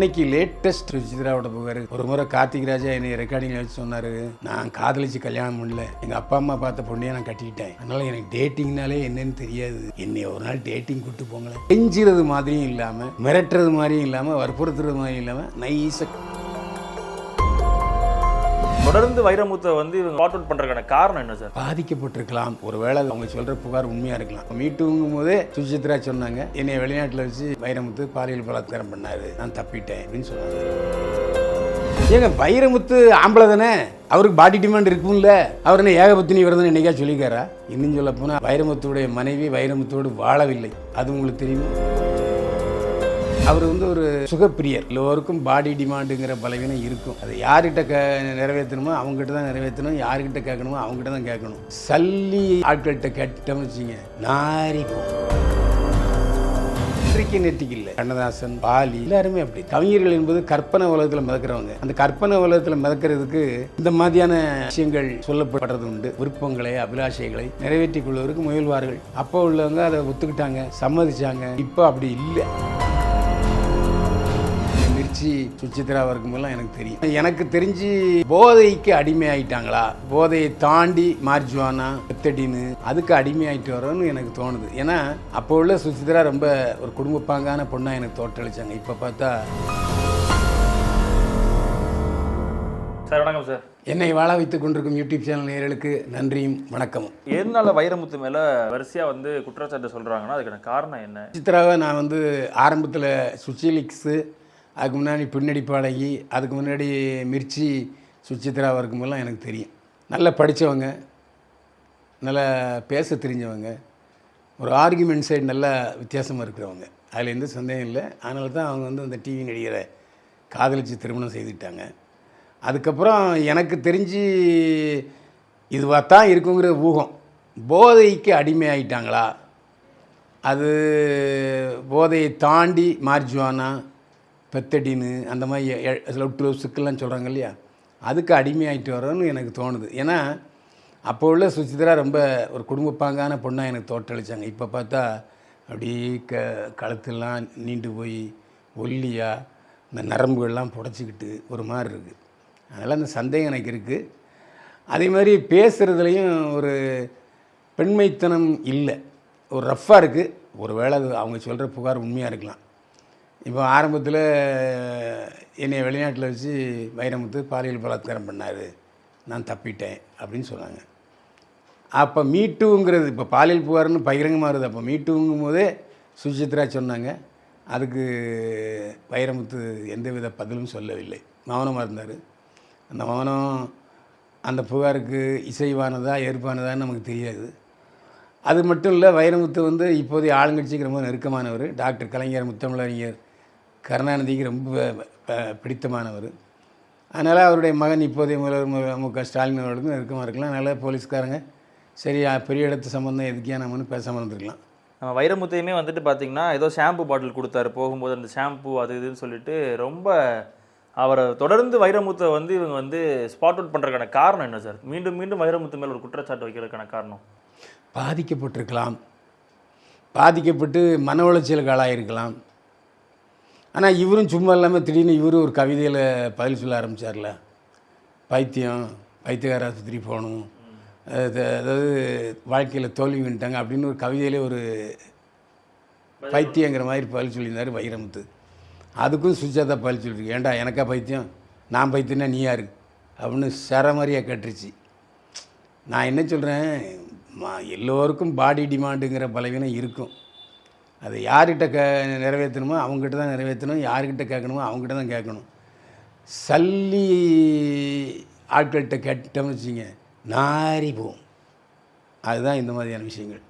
இன்னைக்கு லேட்டஸ்ட் சுசித்ராவோட புகார். ஒரு முறை கார்த்திக் ராஜா என்னை ரெக்கார்டிங்ல வச்சு சொன்னாரு. நான் காதலிச்சு கல்யாணம் பண்ணல. எங்க அப்பா அம்மா பார்த்த பொண்ணையே நான் கட்டிக்கிட்டேன். அதனால எனக்கு டேட்டிங்னாலே என்னன்னு தெரியாது. என்னை ஒரு நாள் டேட்டிங் கூட்டு போங்களேன். கெஞ்சுறது மாதிரியும் இல்லாம மிரட்டுறது மாதிரியும் இல்லாம வற்புறுத்துறது மாதிரியும் இல்லாம நைஸா தொடர்ந்து வைரமுத்தை வந்து இவங்க வாட் அவுட் பண்றதுக்கான காரணம் என்ன சார்? பாதிக்கப்பட்டிருக்கலாம். ஒருவேளை அவங்க சொல்ற புகார் உண்மையா இருக்கலாம். மீட்டுங்கும் போதே சுசித்ரா சொன்னாங்க என்னை வெளிநாட்டில் வச்சு வைரமுத்து பாலியல் பலாத்காரம் பண்ணாரு. நான் தப்பிட்டேன். அப்படின்னு சொன்னாங்க. ஏங்க வைரமுத்து ஆம்பளை தானே? அவருக்கு பாடி டிமாண்ட் இருக்கும்ல. அவர் என்ன ஏகபத்தினி விரதம் என்னைக்கா சொல்லிக்காரா இன்னும் சொல்ல போனால் வைரமுத்துடைய மனைவி வைரமுத்தோடு வாழவில்லை. அது உங்களுக்கு தெரியுமா? அவர் வந்து ஒரு சுகப்பிரியர். எல்லோருக்கும் பாடி டிமாண்டுங்கிற பலவீனம் இருக்கும். அதை யார்கிட்ட க நிறைவேற்றணுமோ அவங்ககிட்ட தான் நிறைவேற்றணும். யார்கிட்ட கேட்கணுமோ அவங்ககிட்ட தான் கேட்கணும். சல்லி ஆட்கள்கிட்ட கேட்டோம்னு வச்சுங்க நாரிக்கும். இன்றைக்கு நெட்டிக்கு இல்லை. கண்ணதாசன் பாலி எல்லாருமே அப்படி. கவிஞர்கள் என்பது கற்பனை உலகத்தில் மிதக்கிறவங்க. அந்த கற்பனை உலகத்தில் மிதக்கிறதுக்கு இந்த மாதிரியான விஷயங்கள் சொல்லப்படுறது உண்டு. விருப்பங்களை அபிலாஷைகளை நிறைவேற்றிக் கொள்வதற்கு முயல்வார்கள். அப்போ உள்ளவங்க அதை ஒத்துக்கிட்டாங்க சம்மதிச்சாங்க. இப்போ அப்படி இல்லை. மிர்ச்சி சுச்சித்ரா இருக்கும்போதெல்லாம் எனக்கு தெரியும். எனக்கு தெரிஞ்சு போதைக்கு அடிமை ஆயிட்டாங்களா போதையை தாண்டி மார்ஜுவானா எத்தடின்னு அதுக்கு அடிமை ஆயிட்டு வரோன்னு எனக்கு தோணுது. ஏன்னா அப்போ உள்ள சுச்சித்ரா ரொம்ப ஒரு குடும்பப்பாங்கான பொண்ணா எனக்கு தோற்றளிச்சாங்க. இப்போ பார்த்தா சார் வணக்கம் சார். என்னை வாழ வைத்துக் கொண்டிருக்கும் யூடியூப் சேனல் நேயர்களுக்கு நன்றியும் வணக்கமும். எதனால வைரமுத்து மேல வரிசையா வந்து குற்றச்சாட்டு சொல்றாங்கன்னா அதுக்கான காரணம் என்ன? சித்ராவை நான் வந்து ஆரம்பத்தில் சுச்சிலிக்ஸு அதுக்கு முன்னாடி பின்னடி பாடகி அதுக்கு முன்னாடி மிர்ச்சி சுச்சித்ராவாக இருக்கும்போதெல்லாம் எனக்கு தெரியும். நல்லா படித்தவங்க நல்லா பேச தெரிஞ்சவங்க ஒரு ஆர்குமெண்ட் சைடு நல்லா வித்தியாசமாக இருக்கிறவங்க. அதில் எந்த சந்தேகம் இல்லை. அதனால தான் அவங்க வந்து அந்த டிவி நடிகரை காதலிச்சு திருமணம் செய்துட்டாங்க. அதுக்கப்புறம் எனக்கு தெரிஞ்சு இதுவாக தான் இருக்குங்கிற ஊகம். போதைக்கு அடிமை ஆகிட்டாங்களா அது போதையை தாண்டி மார்ஜுவானா பெத்தடின்னு அந்த மாதிரி சில லவ்ஸுக்கெல்லாம் சொல்கிறாங்க இல்லையா? அதுக்கு அடிமையாயிட்டு வரோன்னு எனக்கு தோணுது. ஏன்னா அப்போ உள்ள சுசித்ரா ரொம்ப ஒரு குடும்பப்பாங்கான பொண்ணாக எனக்கு தோற்றளிச்சாங்க. இப்போ பார்த்தா அப்படியே க கழுத்தெல்லாம் நீண்டு போய் ஒல்லியாக இந்த நரம்புகள்லாம் புடச்சிக்கிட்டு ஒரு மாதிரி இருக்குது அதனால் அந்த சந்தேகம் எனக்கு இருக்குது அதே மாதிரி பேசுகிறதுலையும் ஒரு பெண்மைத்தனம் இல்லை. ஒரு ரஃப்பாக இருக்குது ஒரு வேளை அது அவங்க சொல்கிற புகார் உண்மையாக இருக்கலாம். இப்போ ஆரம்பத்தில் என்னை வெளிநாட்டில் வச்சு வைரமுத்து பாலியல் பலாத்காரம் பண்ணார். நான் தப்பிட்டேன் அப்படின்னு சொன்னாங்க. அப்போ மீட்டுங்கிறது இப்போ பாலியல் புகார்னு பகிரங்கமாக இருக்குது அப்போ மீட்டுங்கும் போதே சுசித்ரா சொன்னாங்க. அதுக்கு வைரமுத்து எந்தவித பதிலும் சொல்லவில்லை. மௌனமாக இருந்தார். அந்த மௌனம் அந்த புகாருக்கு இசைவானதா ஏற்பானதான்னு நமக்கு தெரியாது. அது மட்டும் இல்லை வைரமுத்து வந்து இப்போதைய ஆளுங்கட்சிக்கு ரொம்ப நெருக்கமானவர். டாக்டர் கலைஞர் முத்தமிழறிஞர் கருணாநிதிக்கு ரொம்ப பிடித்தமானவர். அதனால் அவருடைய மகன் இப்போதைய முதல்வர் மு- க ஸ்டாலின் அவர்களுக்கும் நெருக்கமாக இருக்கலாம். அதனால் போலீஸ்காரங்க. சரி பெரிய இடத்து சம்மந்தம் எதுக்கே நம்மன்னு பேசாமல் இருந்திருக்கலாம். நம்ம வைரமுத்தையுமே வந்துட்டு பாத்தீங்கன்னா ஏதோ ஷாம்பு பாட்டில் கொடுத்தாரு. போகும்போது அந்த ஷாம்பு அது இதுன்னு சொல்லிட்டு ரொம்ப அவரை தொடர்ந்து வைரமுத்தை வந்து இவங்க வந்து ஸ்பாட் அவுட் பண்றதுக்கான காரணம் என்ன சார்? மீண்டும் மீண்டும் வைரமுத்து மேல ஒரு குற்றச்சாட்டு வைக்கிறதுக்கான காரணம்? பாதிக்கப்பட்டிருக்கலாம். பாதிக்கப்பட்டு மன உளைச்சலுக்கு ஆளாயிருக்கலாம். ஆனால் இவரும் சும்மா இல்லாமல் திடீர்னு இவரும் ஒரு கவிதையில் பதில் சொல்ல ஆரம்பித்தார்ல பைத்தியம் பைத்தியகார ஆஸ்பத்திரி போகணும். அது- அதாவது வாழ்க்கையில் தோல்வி வந்துட்டாங்க அப்படின்னு ஒரு கவிதையிலே ஒரு பைத்தியங்கிற மாதிரி பதில் சொல்லியிருந்தார் வைரமுத்து. அதுக்கும் சுஜாதா பதில் சொல்லியிருக்கு. ஏன்டா எனக்கா பைத்தியம்? நான் பைத்தியம்னா நீ யாரு அப்படின்னு சரமாரியாக கட்டுருச்சு. நான் என்ன சொல்கிறேன் எல்லோருக்கும் பாடி டிமாண்டுங்கிற பலவீனம் இருக்கும். அதை யார்கிட்ட க நிறைவேற்றணுமோ அவங்ககிட்ட தான் நிறைவேற்றணும் யார்கிட்ட கேட்கணுமோ அவங்ககிட்ட தான் கேட்கணும். சல்லி ஆட்கள்கிட்ட கேட்டோம்னு வச்சுங்க நாரி போகும். அதுதான் இந்த மாதிரியான விஷயங்கள்.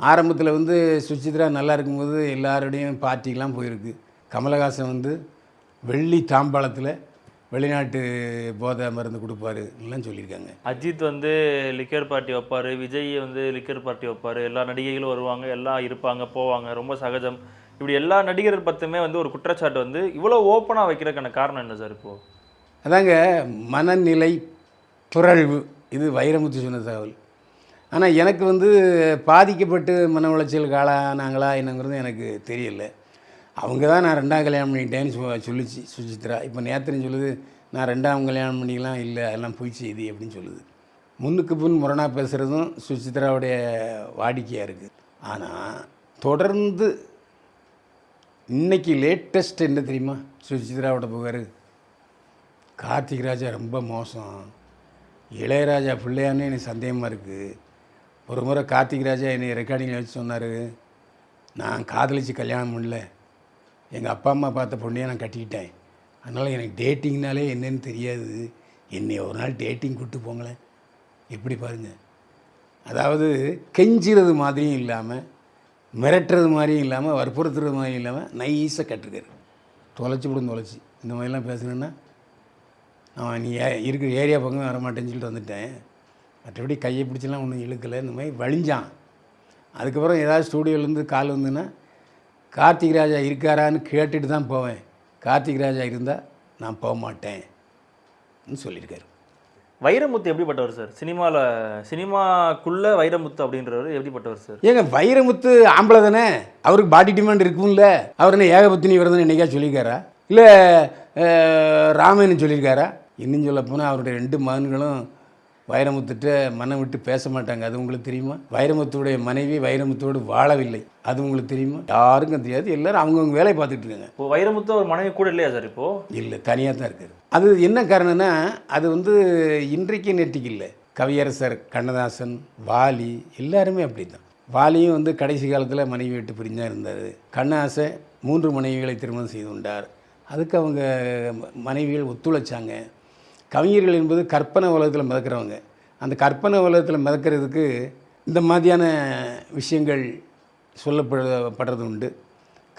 ஆரம்பத்தில் வந்து சுசித்ரா நல்லா இருக்கும்போது எல்லாருடையும் பார்ட்டிக்கெலாம் போயிருக்கு. கமலஹாசன் வந்து வெள்ளி தாம்பாளத்தில் வெளிநாட்டு போதை மருந்து கொடுப்பாரு எல்லாம் சொல்லியிருக்காங்க. அஜித் வந்து லிக்கர் பார்ட்டி வைப்பாரு விஜய் வந்து லிக்கர் பார்ட்டி வைப்பாரு எல்லா நடிகைகளும் வருவாங்க எல்லாம் இருப்பாங்க போவாங்க ரொம்ப சகஜம். இப்படி எல்லா நடிகர் பத்துமே வந்து ஒரு குற்றச்சாட்டு வந்து இவ்வளவு ஓப்பனா வைக்கிறதுக்கான காரணம் என்ன சார் இப்போ? அதாங்க மனநிலை புரழ்வு இது வைரமுத்து சொன்ன தகவல். ஆனால் எனக்கு வந்து பாதிக்கப்பட்டு மன உளைச்சலுக்கு ஆளானாங்களா என்னங்கிறது எனக்கு தெரியல. அவங்க தான் நான் ரெண்டாம் கல்யாணம் பண்ணிக்கிட்டேன்னு சொல்லிச்சு சுஜித்ரா. இப்போ நேத்திரம் சொல்லுது நான் ரெண்டாம் கல்யாணம் பண்ணிக்கலாம் இல்லை அதெல்லாம் பொய் செய்தி அப்படின்னு சொல்லுது. முன்னுக்கு பின் முரணாக பேசுகிறதும் சுஜித்ராவுடைய வாடிக்கையாக இருக்குது ஆனால் தொடர்ந்து இன்னைக்கு லேட்டஸ்ட் என்ன தெரியுமா? சுஜித்ராவோட புகார். கார்த்திக் ராஜா ரொம்ப மோசம். இளையராஜா பிள்ளையான்னு எனக்கு சந்தேகமாக இருக்குது ஒரு முறை கார்த்திக் ராஜா என்னை ரெக்கார்டிங்கில் வச்சு சொன்னார். நான் காதலிச்சு கல்யாணம் பண்ணல. எங்கள் அப்பா அம்மா பார்த்த பொண்ணையை நான் கட்டிக்கிட்டேன். அதனால் எனக்கு டேட்டிங்னாலே என்னன்னு தெரியாது. என்னை ஒரு நாள் டேட்டிங் கூப்பிட்டு போங்களேன். எப்படி பாருங்கள் அதாவது கெஞ்சிறது மாதிரியும் இல்லாமல் மிரட்டுறது மாதிரியும் இல்லாமல் வற்புறுத்துறது மாதிரியும் இல்லாமல் நைஸாக கட்டிருக்காரு. தொலைச்சி விடும் தொலைச்சி. இந்த மாதிரிலாம் பேசுனேன்னா நான் நீ ஏ- இருக்கிற ஏரியா பக்கம் வர மாட்டேன்னு சொல்லிட்டு வந்துட்டேன். மற்றபடி கையை பிடிச்சலாம் ஒன்றும் இழுக்கலை. இந்த மாதிரி வழிஞ்சான். அதுக்கப்புறம் ஏதாவது ஸ்டூடியோலேருந்து கால் வந்துன்னா கார்த்திக் ராஜா இருக்காரான்னு கேட்டுட்டு தான் போவேன். கார்த்திக் ராஜா இருந்தால் நான் போக மாட்டேன்னு சொல்லியிருக்காரு. வைரமுத்து எப்படிப்பட்டவர் சார்? சினிமாவில் சினிமாக்குள்ள வைரமுத்து அப்படின்றவர் எப்படிப்பட்டவர் சார்? ஏங்க வைரமுத்து ஆம்பளை தானே? அவருக்கு பாடி டிமாண்ட் இருக்கும்ல. அவர் என்ன ஏகபத்தினி விரதம் என்னைக்கா சொல்லியிருக்காரா? இல்லை ராமன் சொல்லியிருக்காரா? இன்னும் சொல்ல போனால் அவருடைய ரெண்டு மகன்களும் வைரமுத்துட்ட மனம் விட்டு பேச மாட்டாங்க. அது உங்களுக்கு தெரியுமா? வைரமுத்துடைய மனைவி வைரமுத்தோடு வாழவில்லை. அது உங்களுக்கு தெரியுமா? யாருக்கும் தெரியாது. எல்லாரும் அவங்கவுங்க வேலையை பார்த்துட்டு இருக்காங்க. இப்போ வைரமுத்து ஒரு மனைவி கூட இல்லையா சார் இப்போ? இல்லை தனியாக தான் இருக்குது அது என்ன காரணம்னா அது வந்து இன்றைக்கு நேற்றுக்கு இல்லை. கவியரசர் கண்ணதாசன் வாலி எல்லாருமே அப்படி தான் வாலியும் வந்து கடைசி காலத்தில் மனைவி விட்டு பிரிஞ்சா இருந்தார். கண்ணதாசன் மூன்று மனைவிகளை திருமணம் செய்து கொண்டார். அதுக்கு அவங்க மனைவிகள் ஒத்துழைச்சாங்க. கவிஞர்கள் என்பது கற்பனை உலகத்தில் மிதக்கிறவங்க. அந்த கற்பனை உலகத்தில் மிதக்கிறதுக்கு இந்த மாதிரியான விஷயங்கள் சொல்லப்படுறது உண்டு.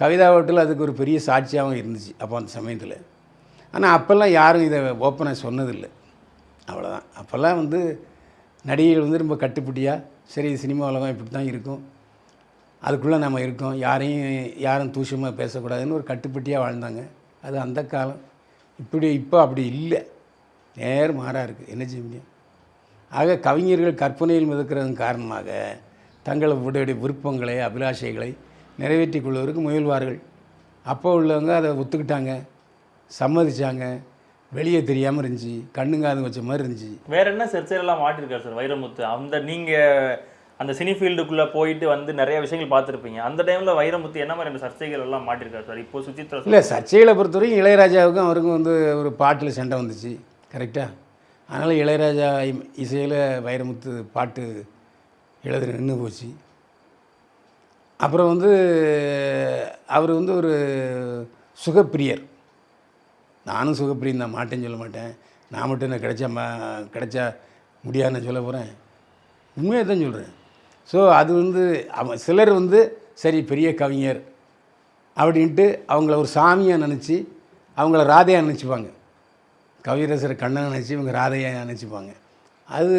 கவிதாவட்டில் அதுக்கு ஒரு பெரிய சாட்சியாகவும் இருந்துச்சு அப்போ அந்த சமயத்தில். ஆனால் அப்போல்லாம் யாரும் இதை ஓப்பனாக சொன்னதில்லை. அவ்வளோதான் அப்போல்லாம் வந்து நடிகைகள் வந்து ரொம்ப கட்டுப்பட்டியாக சரி சினிமா உலகம் இப்படி தான் இருக்கும். அதுக்குள்ளே நம்ம இருக்கோம். யாரையும் யாரும் தூஷமாக பேசக்கூடாதுன்னு ஒரு கட்டுப்பட்டியாக வாழ்ந்தாங்க. அது அந்த காலம். இப்படி இப்போ அப்படி இல்லை. நேர் மாறாக இருக்குது என்ன செய்ய முடியும் ஆக கவிஞர்கள் கற்பனையில் மிதக்கிறதன் காரணமாக தங்களுடைய விருப்பங்களை அபிலாஷைகளை நிறைவேற்றிக் கொள்வதற்கு முயல்வார்கள். அப்போ உள்ளவங்க அதை ஒத்துக்கிட்டாங்க சம்மதிச்சாங்க வெளியே தெரியாமல் இருந்துச்சு கண்ணுங்காது வச்ச மாதிரி இருந்துச்சு. வேற என்ன சர்ச்சையெல்லாம் மாட்டிருக்காரு சார் வைரமுத்து? அந்த நீங்க அந்த சினி ஃபீல்டுக்குள்ள போயிட்டு வந்து நிறைய விஷயங்கள் பார்த்துருப்பீங்க. அந்த டைம்ல வைரமுத்து என்ன மாதிரி சர்ச்சைகள் எல்லாம் மாட்டிருக்காரு சார்? இப்போ சுசித்ரா இல்லை சர்ச்சைகளை பொறுத்தவரைக்கும் இளையராஜாவுக்கும் அவருக்கும் வந்து ஒரு பாட்டில் சண்டை வந்துச்சு. கரெக்டாக அதனால் இளையராஜா இம்- இசையில் வைரமுத்து பாட்டு எழுதுற நின்று போச்சு. அப்புறம் வந்து அவர் வந்து ஒரு சுகப்பிரியர். நானும் சுகப்பிரியன் தான் மாட்டேன்னு சொல்ல மாட்டேன். நான் மட்டும் என்ன கிடைச்சா மா கிடைச்சா முடியாதுன்னு சொல்ல போகிறேன் உண்மையாக தான் சொல்கிறேன் ஸோ அது வந்து அவன் சிலர் வந்து சரி பெரிய கவிஞர் அப்படின்ட்டு அவங்கள ஒரு சாமியாக நினச்சி அவங்கள ராதையாக நினச்சிப்பாங்க. கவியரசர் கண்ணன் நினச்சி இவங்க ராதையாக நினச்சிப்பாங்க அது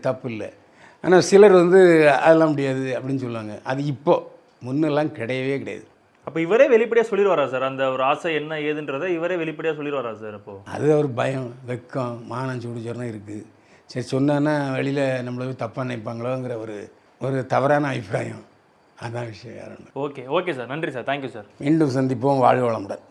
தப்பு இல்லை ஆனால் சிலர் வந்து அதெல்லாம் முடியாது அப்படின்னு சொல்லுவாங்க. அது இப்போ. முன்னெல்லாம் கிடையவே கிடையாது. அப்ப இவரே வெளிப்படையா சொல்லிடுவாரா சார்? அந்த ஒரு ஆசை என்ன ஏதுன்றதை இவரே வெளிப்படையா சொல்லிடுவாரா சார் அப்போ? அது ஒரு பயம் வெக்கம் மானம் சூடு சொரணம் இருக்குது சரி சொன்னான்னா வெளியில் நம்மள தப்பாக நினைப்பாங்களோங்கிற ஒரு ஒரு தவறான அபிப்பிராயம். அதான் விஷயம் யாரும் ஓகே ஓகே சார். நன்றி சார். தேங்க்யூ சார் மீண்டும் சந்திப்போம். வாழ்க வளமுடன்.